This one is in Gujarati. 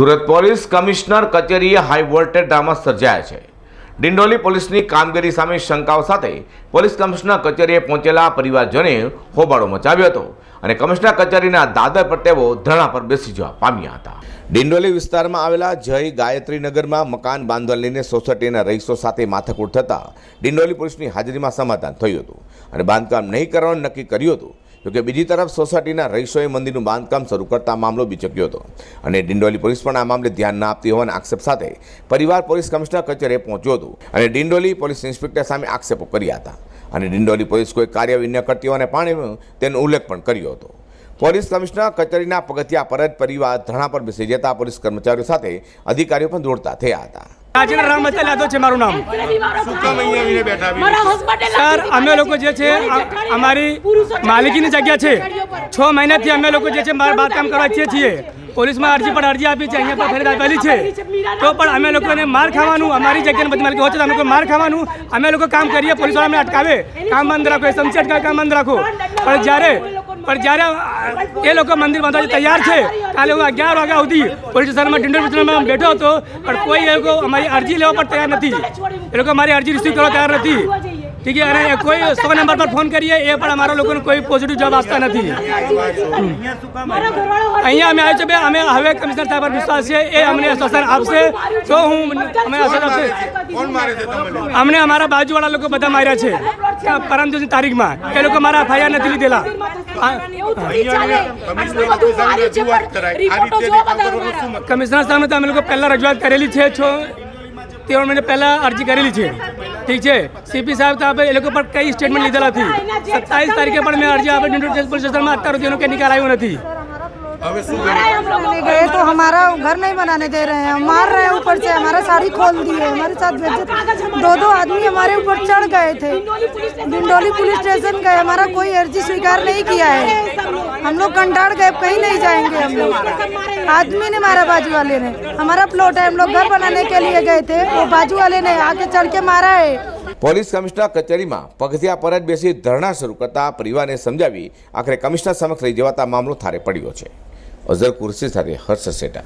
સુરત પોલીસ કમિશનર કચેરીએ હાઈ વોલ્ટેજ ડ્રામા સર્જાયા છે. ડિંડોલી પોલીસની કામગીરી સામે શંકાઓ સાથે પોલીસ કમિશનર કચેરીએ પહોંચેલા પરિવારજને હોબાળો મચાવ્યો હતો અને કમિશનર કચેરીના દાદર પર તેઓ ધરણા પર બેસી જવા પામ્યા હતા. ડિંડોલી વિસ્તારમાં આવેલા જય ગાયત્રી નગરમાં મકાન બાંધવા લઈને સોસાયટીના રહીશો સાથે માથાકૂટ થતાં ડિંડોલી પોલીસની હાજરીમાં સમાધાન થયું હતું અને બાંધકામ નહીં કરવાનું નક્કી કર્યું હતું. જોકે બીજી તરફ સોસાયટીના રહીશોએ મંદિરનું બાંધકામ શરૂ કરતા મામલો બીચક્યો હતો. અને ડિંડોલી પોલીસ પણ આ મામલે ધ્યાન ના આપતી હોવાના આક્ષેપ સાથે પરિવાર પોલીસ કમિશનર કચેરીએ પહોંચ્યું હતું અને ડિંડોલી પોલીસ ઇન્સ્પેક્ટર સામે આક્ષેપો કર્યા હતા. અને ડિંડોલી પોલીસ કોઈ કાર્યવાહી ન કરતી હોવાને પાણી તેનો ઉલ્લેખ પણ કર્યો હતો. પોલીસ કમિશનર કચેરીના પગથિયા પર જ પરિવાર ધરણા પર બેસી જતા પોલીસ કર્મચારીઓ સાથે અધિકારીઓ પણ દોડતા થયા હતા. રાજેન્દ્ર રામ અત્યારે છે મારું નામ. સર અમે લોકો જે છે અમારી માલિકીની જગ્યા છે. છ મહિનાથી અમે લોકો જે છે મારા બાંધકામ કરવા ઈચ્છીએ છીએ. પોલીસમાં અરજી પણ અરજી આપી છે અહીંયા પણ ફરિયાદ આપેલી છે. તો પણ અમે લોકોને માર ખાવાનું અમારી જગ્યાને બધી માલિકી હોય છે તો અમે લોકો માર ખાવાનું. અમે લોકો કામ કરીએ પોલીસવાળા અમને અટકાવે કામ બંધ રાખો એ સમસી અટકાવે કામ બંધ રાખો. પણ જ્યારે પણ જ્યારે એ લોકો મંદિર બાંધવા તૈયાર છે, કાલે હું અગિયાર વાગ્યા સુધી પોલીસ સ્ટેશનમાં ડિંડોર સ્ટેશનમાં બેઠો હતો, પણ કોઈ એ લોકો અમારી અરજી લેવા પણ તૈયાર નથી. એ લોકો મારી અરજી રિસીવ કરવા તૈયાર નથી. ઠીક છે, અને કોઈ સો નંબર પર ફોન કરીએ, એ પણ અમારા લોકોને કોઈ પોઝિટિવ જવાબ આપતા નથી. અહીંયા અમે આવ્યું છે બે, અમે હવે કમિશનર સાહેબ પર વિશ્વાસ છે, એ અમને આશ્વાસન આપશે. તો હું, અમે આશ્વાસન આપશે. અમને અમારા બાજુવાળા લોકો બધા માર્યા છે. પરમ દિવસની તારીખમાં. એ લોકો મારા ફાયા નથી લીધેલા. કમિશનર સામે અમે લોકો પહેલાં રજૂઆત કરેલી છે છો તેઓ મહિને પહેલાં અરજી કરેલી છે. ઠીક છે? સીપી સાહેબ આપણે એ લોકો પર કઈ સ્ટેટમેન્ટ લીધેલા નથી. સત્તાવીસ તારીખે પણ મેં અરજી આપી પોલીસ સ્ટેશનમાં અત્યાર સુધી એનો કંઈ નિકાલ આવ્યો નથી. गए तो हमारा घर नहीं बनाने दे रहे हैं मार रहे हैं ऊपर से हमारा साड़ी खोल दिए हमारे साथ बेइज्जत- दो दो आदमी हमारे ऊपर चढ़ गए थे डिंडोली पुलिस स्टेशन गए हमारा कोई अर्जी स्वीकार नहीं किया है हम लोग कंटाड़ गए कहीं नहीं जाएंगे हम लोग आदमी ने मारा बाजू वाले ने हमारा प्लॉट है हम लोग घर बनाने के लिए गए थे वो बाजू वाले ने आके चढ़ के मारा है પોલીસ કમિશનર કચેરીમાં પગથિયા પર જ બેસી ધરણા શરૂ કરતા પરિવારને સમજાવી આખરે કમિશનર સમક્ષ લઈ જવાતા મામલો થારે પડ્યો છે অজল কুরসি থাকে হর্ষ সেটা।